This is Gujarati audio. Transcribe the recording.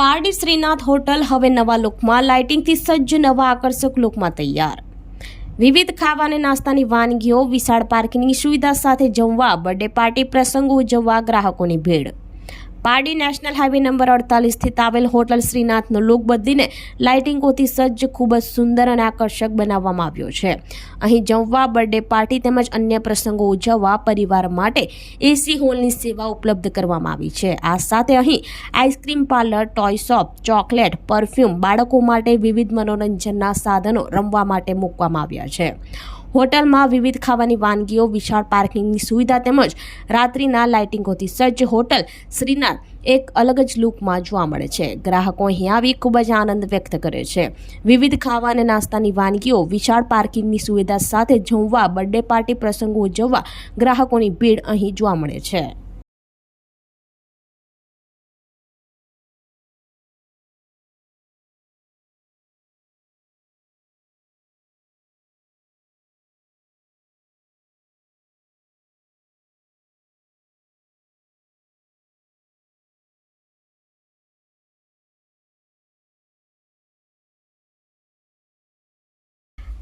પારડી શ્રીનાથ હોટલ હવે નવા લુકમાં લાઇટિંગથી સજ્જ નવા આકર્ષક લુકમાં તૈયાર. વિવિધ ખાવા અને નાસ્તાની વાનગીઓ, વિશાળ પાર્કિંગની સુવિધા સાથે જમવા, બર્થડે પાર્ટી પ્રસંગો ઉજવવા ગ્રાહકોની ભીડ. પારડી નેશનલ હાઈવે નંબર અડતાલીસ સ્થિત આવેલ હોટલ શ્રીનાથનો લુક બદલીને લાઇટિંગોથી સજ્જ, ખૂબ જ સુંદર અને આકર્ષક બનાવવામાં આવ્યો છે. અહીં જમવા, બર્થડે પાર્ટી તેમજ અન્ય પ્રસંગો ઉજવવા પરિવાર માટે એસી હોલની સેવા ઉપલબ્ધ કરવામાં આવી છે. આ સાથે અહીં ice cream parlour, toy shop, chocolate, perfume બાળકો માટે વિવિધ મનોરંજનના સાધનો રમવા માટે મૂકવામાં આવ્યા છે. હોટલમાં વિવિધ ખાવાની વાનગીઓ, વિશાળ પાર્કિંગની સુવિધા તેમજ રાત્રિના લાઇટિંગોથી સજ્જ હોટલ શ્રીનાથ એક અલગ જ લુકમાં જોવા મળે છે. ગ્રાહકો અહીં આવી ખૂબ જ આનંદ વ્યક્ત કરે છે. વિવિધ ખાવા અને નાસ્તાની વાનગીઓ, વિશાળ પાર્કિંગની સુવિધા સાથે જમવા, બર્થડે પાર્ટી પ્રસંગો ઉજવવા ગ્રાહકોની ભીડ અહીં જોવા મળે છે.